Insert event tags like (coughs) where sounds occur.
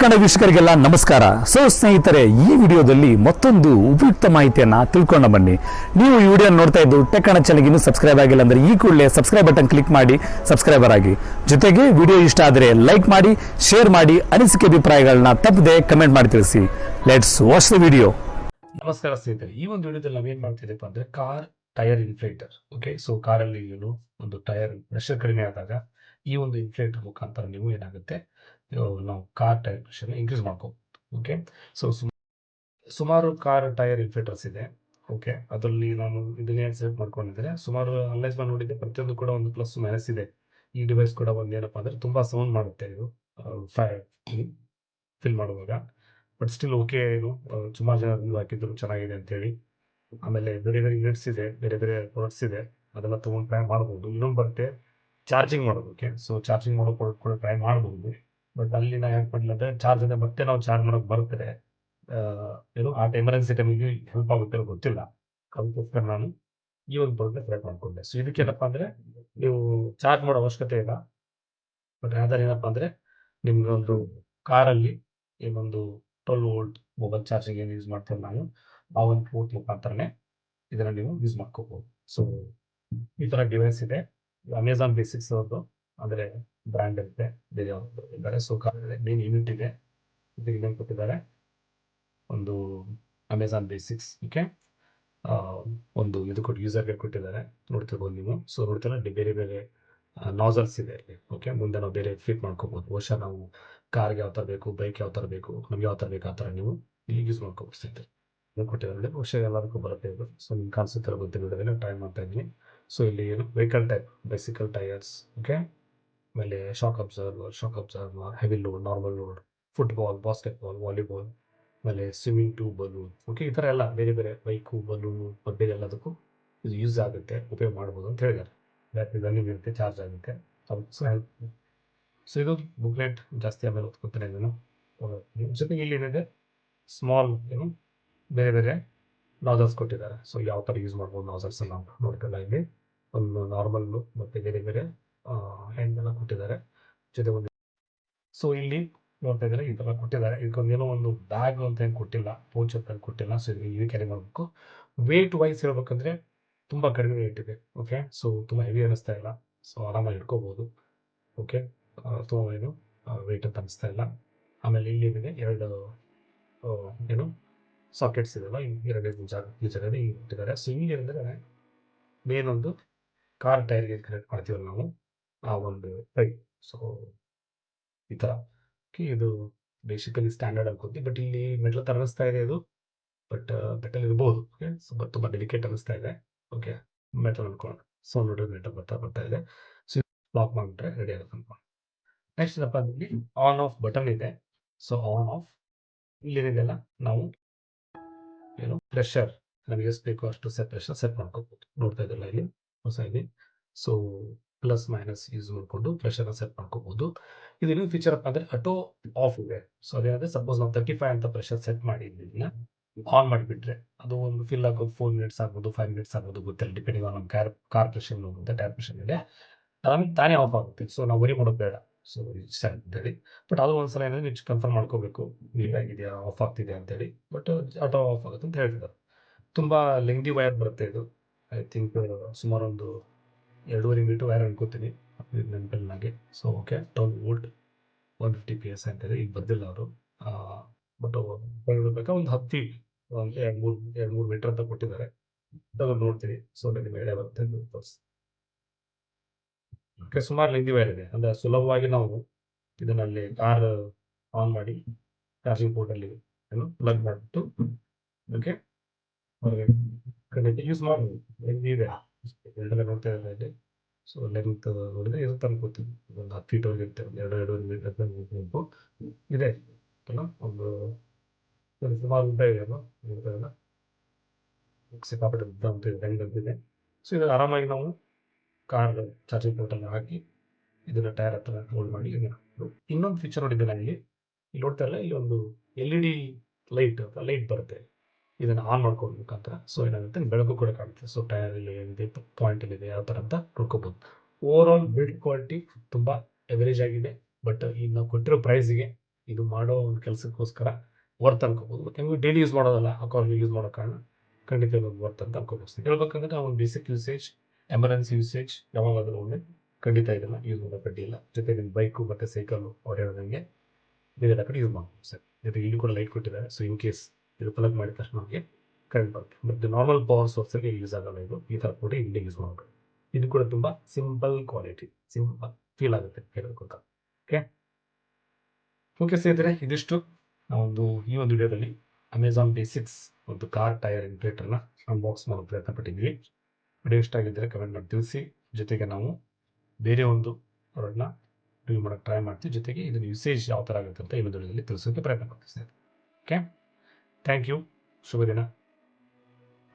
ಕನ್ನಡ ವೀಕ್ಷಕರಿಗೆಲ್ಲ ನಮಸ್ಕಾರ. ಸೊ ಸ್ನೇಹಿತರೆ, ಈ ವಿಡಿಯೋದಲ್ಲಿ ಮತ್ತೊಂದು ಉಪಯುಕ್ತ ಮಾಹಿತಿಯನ್ನ ತಿಳ್ಕೊಂಡ ಬನ್ನಿ. ನೀವು ಈ ವಿಡಿಯೋ ನೋಡ್ತಾ ಇದ್ದು ಟೆಕ್ಕಣ ಚಾನಲ್ಗೆ ಇನ್ನೂ ಸಬ್ಸ್ಕ್ರೈಬ್ ಆಗಿಲ್ಲ ಅಂದ್ರೆ ಈ ಕೂಡಲೇ ಸಬ್ಸ್ಕ್ರೈಬ್ ಬಟನ್ ಕ್ಲಿಕ್ ಮಾಡಿ ಸಬ್ಸ್ಕ್ರೈಬರ್ ಆಗಿ. ಜೊತೆಗೆ ವಿಡಿಯೋ ಇಷ್ಟ ಆದರೆ ಲೈಕ್ ಮಾಡಿ ಶೇರ್ ಮಾಡಿ, ಅನಿಸಿಕೆ ಅಭಿಪ್ರಾಯಗಳನ್ನ ತಪ್ಪದೆ ಕಮೆಂಟ್ ಮಾಡಿ ತಿಳಿಸಿ. ಲೆಟ್ಸ್ ವಾಚ್ ದ ವಿಡಿಯೋ ನಮಸ್ಕಾರ ಸ್ನೇಹಿತರೆ, ಈ ಒಂದು ವಿಡಿಯೋದಲ್ಲಿ ನಾವೇನು ಮಾಡ್ತಿದ್ದೀವಿ ಅಂದ್ರೆ car tyre inflator okay so ಕಾರಲ್ಲಿ ಏನು ಒಂದು ಟೈರ್ ಪ್ರೆಷರ್ ಕಡಿಮೆ ಆದಾಗ ಈ ಒಂದು ಇನ್ಫ್ಲೇಟರ್ ಮುಖಾಂತರ ನೀವು ಏನಾಗುತ್ತೆ? ನಾವು ಕಾರ್ ಟೈರ್ ಇನ್ಕ್ರೀಸ್ ಮಾಡ್ಕೋಬಹುದು ಓಕೆ ಸೊ ಸುಮಾರು ಕಾರ್ ಟೈರ್ ಇನ್ಫಿಟರ್ಸ್ ಇದೆ. ಓಕೆ ಅದರಲ್ಲಿ ನಾನು ಇದನ್ನೇ ಸೆಲೆಕ್ಟ್ ಮಾಡ್ಕೊಂಡಿದ್ದೇನೆ. ಸುಮಾರು ಅನಲೈಸ್ ಮಾಡಿ ನೋಡಿದ್ದೆ ಪ್ರತಿಯೊಂದು ಕೂಡ ಒಂದು ಪ್ಲಸ್ ಮೈನಸ್ ಇದೆ. ಈ ಡಿವೈಸ್ ಕೂಡ ಒಂದು ಏನಪ್ಪ ಅಂದರೆ ತುಂಬ ಸೌಂಡ್ ಮಾಡುತ್ತೆ ಇದು ಫಿಲ್ (coughs) ಮಾಡುವಾಗ. ಬಟ್ ಸ್ಟಿಲ್ ಓಕೆ ಇದು. ಸುಮಾರು ಜನ ಹಾಕಿದ್ರು, ಚೆನ್ನಾಗಿದೆ ಅಂತೇಳಿ. ಆಮೇಲೆ ಬೇರೆ ಬೇರೆ ಯೂನಿಟ್ಸ್ ಇದೆ, ಬೇರೆ ಬೇರೆ ಪ್ರಾಡಕ್ಟ್ಸ್ ಇದೆ. ಅದೆಲ್ಲ ತೊಗೊಂಡು ಟ್ರೈ ಮಾಡ್ಬೋದು. ಇನ್ನೊಂದು ಬರುತ್ತೆ ಚಾರ್ಜಿಂಗ್ ಮಾಡೋದಕ್ಕೆ ಸೊ ಚಾರ್ಜಿಂಗ್ ಮಾಡೋ ಪ್ರಾಡಕ್ಟ್ ಕೂಡ ಟ್ರೈ ಮಾಡ್ಬೋದು. ಬಟ್ ಅಲ್ಲಿ ನಾ ಯಾಕೆ ಮಾಡಿಲ್ಲ ಅಂದ್ರೆ ಚಾರ್ಜ್ ಅಂದ್ರೆ ಮತ್ತೆ ನಾವು ಚಾರ್ಜ್ ಮಾಡೋಕೆ ಬರುತ್ತದೆ ಏನು ಆ ಎಮರ್ಜೆನ್ಸಿ ಟೈಮಿಗೆ ಹೆಲ್ಪ್ ಆಗುತ್ತೆ ಗೊತ್ತಿಲ್ಲ. ಅದಕ್ಕೋಸ್ಕರ ನಾನು ಈ ಒಂದು ಪ್ರಾಡಕ್ಟ್ ಸೆಲೆಕ್ಟ್ ಮಾಡ್ಕೊಂಡೆ ಸೊ ಇದಕ್ಕೇನಪ್ಪ ಅಂದ್ರೆ ನೀವು ಚಾರ್ಜ್ ಮಾಡೋ ಅವಶ್ಯಕತೆ ಇಲ್ಲ. ಬಟ್ ಆದ್ರೆ ಏನಪ್ಪ ಅಂದ್ರೆ ನಿಮ್ಗೆ ಒಂದು ಕಾರಲ್ಲಿ ಏನೊಂದು ಟ್ವೆಲ್ ವೋಲ್ಟ್ ಮೊಬೈಲ್ ಚಾರ್ಜಿಂಗ್ ಏನು ಯೂಸ್ ಮಾಡ್ತೇವೆ ನಾನು, ಆ ಒಂದು ಪೋರ್ಟ್ ಮುಖಾಂತರನೇ ಇದನ್ನ ನೀವು ಯೂಸ್ ಮಾಡ್ಕೋಬಹುದು ಸೊ ಈ ತರ ಡಿವೈಸ್ ಇದೆ. ಅಮೆಝಾನ್ ಬೇಸಿಕ್ಸ್ ಅವ್ರದ್ದು ಅಂದ್ರೆ ಬ್ರ್ಯಾಂಡ್ ಇರುತ್ತೆ, ಬೇರೆ ಇದ್ದಾರೆ. ಸೊ ಮೇನ್ ಯೂನಿಟ್ ಇದೆ. ಇದನ್ನು ಕೊಟ್ಟಿದ್ದಾರೆ. ಒಂದು ಅಮೆಝಾನ್ ಬೇಸಿಕ್ಸ್ ಓಕೆ ಒಂದು ಇದು ಕೊಟ್ಟು ಯೂಸರ್ಗೆ ಕೊಟ್ಟಿದ್ದಾರೆ. ನೋಡ್ತಿರ್ಬೋದು ನೀವು. ಸೊ ನೋಡ್ತೀರ ಬೇರೆ ಬೇರೆ ನಾಸಲ್ಸ್ ಇದೆ ಇಲ್ಲಿ ಓಕೆ ಮುಂದೆ ನಾವು ಬೇರೆ ಫಿಟ್ ಮಾಡ್ಕೋಬೋದು. ಬಹುಶಃ ನಾವು ಕಾರ್ಗೆ ಯಾವ ಥರ ಬೇಕು ಬೈಕ್ ಯಾವ ಥರ ಬೇಕು, ನಮ್ಗೆ ಯಾವ ಥರ ಬೇಕು ಆ ಥರ ನೀವು ಇಲ್ಲಿ ಯೂಸ್ ಇದನ್ನ ಕೊಟ್ಟಿದ್ದಾರೆ ಬಹುಶಃ ಎಲ್ಲರಿಗೂ ಬರುತ್ತೆ ಇದು. ಸೊ ನಿಮ್ಗೆ ಕಾಣಿಸುತ್ತಿರೋ ಗೊತ್ತಿಲ್ಲ ಟ್ರೈ ಮಾಡ್ತಾ ಇದ್ದೀನಿ. ಸೊ ಇಲ್ಲಿ vehicle type bicycle tyres okay ಆಮೇಲೆ shock absorber shock absorber heavy load normal load football basketball volleyball ಆಮೇಲೆ ಸ್ವಿಮ್ಮಿಂಗ್ ಟೂ ಬಲೂನ್ ಓಕೆ ಈ ಥರ ಎಲ್ಲ ಬೇರೆ ಬೇರೆ ಬೈಕು ಬಲೂನು ಬೇರೆ ಎಲ್ಲದಕ್ಕೂ ಇದು ಯೂಸ್ ಆಗುತ್ತೆ, ಉಪಯೋಗ ಮಾಡ್ಬೋದು ಅಂತ ಹೇಳಿದ್ದಾರೆ. ಬ್ಯಾಟ್ರಿ ರನ್ನಿಂಗ್ ಇರುತ್ತೆ ಚಾರ್ಜ್ ಆಗುತ್ತೆ. ಸೊ ಇದು ಬುಕ್ಲೆಟ್ ಜಾಸ್ತಿ ಆಮೇಲೆ ಓದ್ಕೊತಾನೆ ಇದನ್ನು ಜೊತೆಗೆ ಇಲ್ಲಿ ಏನಿದೆ ಸ್ಮಾಲ್ ಏನು ಬೇರೆ ಬೇರೆ ನಾಜಲ್ಸ್ ಕೊಟ್ಟಿದ್ದಾರೆ. ಸೊ ಯಾವ ಥರ ಯೂಸ್ ಮಾಡ್ಬೋದು ನಾಜಲ್ಸ್ ಎಲ್ಲ ನೋಡ್ತಿಲ್ಲ ಇಲ್ಲಿ. ಒಂದು ನಾರ್ಮಲ್ ಮತ್ತೆ ಬೇರೆ ಬೇರೆ ಹ್ಯಾಂಡ್ ಎಲ್ಲ ಕೊಟ್ಟಿದ್ದಾರೆ. ಜೊತೆ ಒಂದು ಸೊ ಇಲ್ಲಿ ನೋಡ್ತಾ ಇದ್ದಾರೆ ಈ ಥರ ಕೊಟ್ಟಿದ್ದಾರೆ. ಇದಕ್ಕೊಂದು ಏನೋ ಒಂದು ಬ್ಯಾಗ್ ಅಂತ ಏನು ಕೊಟ್ಟಿಲ್ಲ ಪೌಚ್ ಅಂತ ಕೊಟ್ಟಿಲ್ಲ. ಸೊ ಇದು ಕ್ಯಾರಿ ಮಾಡಬೇಕು. ವೇಟ್ ವೈಸ್ ಹೇಳ್ಬೇಕಂದ್ರೆ ತುಂಬಾ ಕಡಿಮೆ ವೇಟ್ ಇದೆ ಓಕೆ ಸೊ ತುಂಬಾ ಹೆವಿ ಅನಿಸ್ತಾ ಇಲ್ಲ. ಸೊ ಆರಾಮಾಗಿ ಇಟ್ಕೋಬೋದು ಓಕೆ ತುಂಬ ಏನು ವೆಯ್ಟ್ ಅಂತ ಅನಿಸ್ತಾ ಇಲ್ಲ. ಆಮೇಲೆ ಇಲ್ಲಿ ಏನಿದೆ, ಎರಡು ಏನು ಸಾಕೆಟ್ಸ್ ಇದೆಲ್ಲ ಎರಡು ಇಟ್ಟಿದ್ದಾರೆ. ಸೊ ಇಲ್ಲಿ ಮೇನ್ ಒಂದು ಕಾರ್ ಟೈರ್ಗೆ ಕನೆಕ್ಟ್ ಮಾಡ್ತೀವಲ್ಲ ನಾವು. ಆ ಒಂದು ಟೈ ಸೊ ಈ ಥರ ಓಕೆ ಇದು ಬೇಸಿಕಲಿ ಸ್ಟ್ಯಾಂಡರ್ಡ್ ಆಗಿ ಬಟ್ ಇಲ್ಲಿ ಮೆಟಲ್ ಥರ ಅನಿಸ್ತಾ ಇದೆ. ಇದು ಬಟ್ ಮೆಟಲ್ ಇರ್ಬೋದು. ಓಕೆ ಸೊ ತುಂಬ ಡೆಲಿಕೇಟ್ ಅನಿಸ್ತಾ ಇದೆ. ಓಕೆ ಮೆಟಲ್ ಅನ್ಕೊಂಡು ಸೊ ನೋಡಿದ್ರೆ ಮೆಟಲ್ ಬರ್ತಾ ಬರ್ತಾ ಇದೆ. ಸೊ ಲಾಕ್ ಮಾಡಿಬಿಟ್ರೆ ರೆಡಿ ಆಗುತ್ತೆ ಅನ್ಕೊಂಡು ನೆಕ್ಸ್ಟ್ ಏನಪ್ಪ ಇಲ್ಲಿ ಆನ್ ಆಫ್ ಬಟನ್ ಇದೆ. ಸೊ ಆನ್ ಆಫ್ ಇಲ್ಲಿದೆಯಲ್ಲ ನಾವು ಏನು? ಪ್ರೆಷರ್ ನಮಗೆ ಎಷ್ಟು ಬೇಕೋ ಅಷ್ಟು ಸೆಟ್ ಪ್ರೆಷರ್ ಸೆಟ್ ಮಾಡ್ಕೋಬೋದು. ನೋಡ್ತಾ ಇದ್ದಲ್ಲ ಇಲ್ಲಿ? ಹೊಸ ಇಲ್ಲಿ. ಸೊ ಪ್ಲಸ್ ಮೈನಸ್ ಯೂಸ್ ಮಾಡಿಕೊಂಡು ಪ್ರೆಷರ್ನ ಸೆಟ್ ಮಾಡ್ಕೋಬಹುದು ಇದು ಇನ್ನೊಂದು ಫೀಚರ್ ಅಪ್ಪ ಅಂದ್ರೆ ಆಟೋ ಆಫ್ ಇದೆ. ಸೊ ಅದೇನಂದ್ರೆ ಸಪೋಸ್ ನಾವು ತರ್ಟಿ ಫೈವ್ ಅಂತ ಪ್ರೆಷರ್ ಸೆಟ್ ಮಾಡಿ ಇದನ್ನ ಆನ್ ಮಾಡಿಬಿಟ್ರೆ ಅದು ಒಂದು ಫಿಲ್ ಆಗೋದು ಫೋರ್ ಮಿನಿಟ್ಸ್ ಆಗ್ಬೋದು ಫೈವ್ ಮಿನಿಟ್ಸ್ ಆಗ್ಬೋದು ಗೊತ್ತಿಲ್ಲ ಡಿಪೆಂಡಿಂಗ್ ಆನ್ ನಮ್ಮ ಕಾರ್ ಕಾರ್ ಪ್ರೆಷರ್ ಹೋಗುತ್ತೆ ಟೈರ್ ಪ್ರೆಷರ್ ಇದೆ ಅದಾದ್ರೆ ತಾನೇ ಆಫ್ ಆಗುತ್ತೆ. ಸೊ ನಾವು ವರಿ ಮಾಡೋದು ಬೇಡ. ಸೊ ಇಷ್ಟ ಅಂತೇಳಿ. ಬಟ್ ಅದು ಒಂದ್ಸಲ ಏನಂದ್ರೆ ನೀವು ಕನ್ಫರ್ಮ್ ಮಾಡ್ಕೋಬೇಕು. ನೀಟಾಗಿದೆಯಾ ಆಫ್ ಆಗ್ತಿದೆ ಅಂತೇಳಿ. ಬಟ್ ಆಟೋ ಆಫ್ ಆಗುತ್ತೆ ಅಂತ ಹೇಳ್ತಿದ್ದಾರೆ. ತುಂಬಾ ಲೆಂಗ್ದಿ ವೈರ್ ಬರುತ್ತೆ ಇದು. ಐ ಥಿಂಕ್ ಸುಮಾರು ಒಂದು ಎರಡೂವರೆ ಮೀಟರ್ ವೈರ್ ಅನ್ಕೋತೀನಿ. ನೆನಪಲ್ಲಿ ನನಗೆ so okay twelve volt one fifty P S ಅಂತಾರೆ ಈಗ ಬಂದಿಲ್ಲ ಅವರು. ಬಟ್ ಬೇಕಾ ಒಂದು ಹತ್ತಿ, ಒಂದು ಎರಡು ಮೂರು ಎರಡು ಮೂರು ಮೀಟರ್ ಅಂತ ಕೊಟ್ಟಿದ್ದಾರೆ. ನೋಡ್ತೀನಿ. ಸೊ ನಿಮಗೆ ಐಡಿಯಾ ಬರುತ್ತೆ ಓಕೆ ಸುಮಾರು ಲೆಂದಿ ವೈರ್ ಇದೆ. ಅಂದರೆ ಸುಲಭವಾಗಿ ನಾವು ಇದನ್ನಲ್ಲಿ ಕಾರ್ ಆನ್ ಮಾಡಿ ಚಾರ್ಜಿಂಗ್ ಪೋರ್ಟಲ್ಲಿ ಏನು ಪ್ಲಗ್ ಮಾಡಿಬಿಟ್ಟು ಓಕೆ ಯೂಸ್ ಮಾಡಿ ಲೆಂದಿ ಇದೆ. ನೋಡ್ತಾ ಇದ್ದಾರೆ ಇಲ್ಲಿ. ಸೊ ಲೆಂತ್ ನೋಡಿದ್ರೆ ತಂದು ಕೊಟ್ಟಿದ್ವಿ ಒಂದು ಹತ್ತು ಫೀಟ್ ಹೋಗಿರುತ್ತೆ ಒಂದು ಎರಡು ಎರಡು ಮೀಟರ್ ತಂದು ಇದೆ. ಅಲ್ಲ, ಒಂದು ಸುಮಾರು ಉದ್ದ ಇದೆ ನೋಡ್ತಾ ಸಿಕ್ಕಾಪಟ್ಟೆ ಉದ್ದ ಅಂತ ಇದೆ. ಅಂತಿದೆ ಸೊ ಇದು ಆರಾಮಾಗಿ ನಾವು ಕಾರ್ ಚಾರ್ಜಿಂಗ್ ಪೋರ್ಟಲ್ಲಿ ಹಾಕಿ ಇದನ್ನ ಟೈರ್ ಹತ್ರ ಹೋಲ್ಡ್ ಮಾಡಿ ಇನ್ನೊಂದು ಫೀಚರ್ ನೋಡಿದ್ದೆ ನನಗೆ ಇಲ್ಲಿ ಇಲ್ಲಿ ನೋಡ್ತಾ ಇಲ್ಲ, ಇಲ್ಲಿ ಒಂದು L E D light light ಬರುತ್ತೆ. ಇದನ್ನ ಆನ್ ಮಾಡ್ಕೊಂಡು ಮುಖಾಂತರ. ಸೊ ಏನಾಗುತ್ತೆ? ಬೆಳಕು ಕೂಡ ಕಾಣುತ್ತೆ. ಸೊ ಟೈರ್ ಇಲ್ಲಿ ಏನಿದೆ ಪಾಯಿಂಟ್ ಇದೆ, ಯಾವ ಥರ ಅಂತ ನೋಡ್ಕೋಬೋದು. ಓವರ್ ಆಲ್ ಬಿಲ್ಡ್ ಕ್ವಾಲಿಟಿ ತುಂಬಾ ಎವರೇಜ್ ಆಗಿದೆ. ಬಟ್ ಈಗ ನಾವು ಕೊಟ್ಟಿರೋ ಪ್ರೈಸಿಗೆ ಇದು ಮಾಡೋ ಒಂದು ಕೆಲಸಕ್ಕೋಸ್ಕರ ವರ್ತ್ ಅನ್ಕೋಬೋದು. ಬಟ್ ಡೈಲಿ ಯೂಸ್ ಮಾಡೋದಲ್ಲ ಅಕೌಂಟ್ ಯೂಸ್ ಮಾಡೋ ಕಾರಣ ಖಂಡಿತ ವರ್ತ್ ಅಂತ ಅನ್ಕೋಬೋದು. ಹೇಳ್ಬೇಕಂದ್ರೆ ಒಂದು ಬೇಸಿಕ್ ಯೂಸೇಜ್ ಎಮರ್ಜೆನ್ಸಿ ಯೂಸೇಜ್ ಯಾವಾಗಾದ್ರೂ ಒಮ್ಮೆ ಖಂಡಿತ ಇದನ್ನ ಯೂಸ್ ಮಾಡೋ ಕಡ್ಡಿ ಇಲ್ಲ. ಜೊತೆಗೆ ಬೈಕು ಮತ್ತು ಸೈಕಲ್ಲು ಓಡಾಡೋದಂಗೆ ಬೇರೆ ಕಡೆ ಯೂಸ್ ಮಾಡ್ಬೋದು ಸರ್. ಜೊತೆಗೆ ಇಲ್ಲಿ ಕೂಡ ಲೈಟ್ ಕೊಟ್ಟಿದ್ದಾರೆ. ಸೊ ಇನ್ ಕೇಸ್ ಇದು ಪ್ಲಗ್ ಮಾಡಿದ ತಕ್ಷಣ ನಮಗೆ ಕರೆಂಟ್ ಬರುತ್ತೆ. ಬಟ್ ನಾರ್ಮಲ್ ಪವರ್ ಸೋರ್ಸಲ್ಲಿ ಯೂಸ್ ಆಗಲ್ಲ ಇದು. ಈ ಥರ ಕೂಡ ಇಲ್ಲಿ ಯೂಸ್ ಮಾಡಬೇಕು ಇದು ಕೂಡ ತುಂಬ ಸಿಂಪಲ್ ಕ್ವಾಲಿಟಿ ಸಿಂಪಲ್ ಫೀಲ್ ಆಗುತ್ತೆ ಹೇಳಬೇಕು ಓಕೆ ಓಕೆ ಸ್ನೇಹಿತರೆ, ಇದಿಷ್ಟು. ನಾವೊಂದು ಈ ಒಂದು ವಿಡಿಯೋದಲ್ಲಿ ಅಮೆಝಾನ್ ಬೇಸಿಕ್ಸ್ ಒಂದು ಕಾರ್ ಟೈರ್ ಇಂಟ್ರೇಟರ್ನ ಅನ್ಬಾಕ್ಸ್ ಮಾಡೋ ಪ್ರಯತ್ನ ಪಟ್ಟಿದ್ದೀವಿ ವಿಡಿಯೋ ಇಷ್ಟ ಆಗಿದ್ದರೆ ಕಮೆಂಟ್ ಮಾಡಿ ತಿಳಿಸಿ. ಜೊತೆಗೆ ನಾವು ಬೇರೆ ಒಂದು ಪ್ರಾಡಕ್ಟ್ನ ರಿವ್ಯೂ ಮಾಡೋಕ್ಕೆ ಟ್ರೈ ಮಾಡ್ತೀವಿ. ಜೊತೆಗೆ ಇದನ್ನು ಯೂಸೇಜ್ ಯಾವ ಥರ ಆಗುತ್ತೆ ಅಂತ ಒಂದು ವಿಡಿಯೋದಲ್ಲಿ ತಿಳಿಸೋಕ್ಕೆ ಪ್ರಯತ್ನ ಸ್ನೇಹಿತರೆ. Okay Thank you, Shubhadina.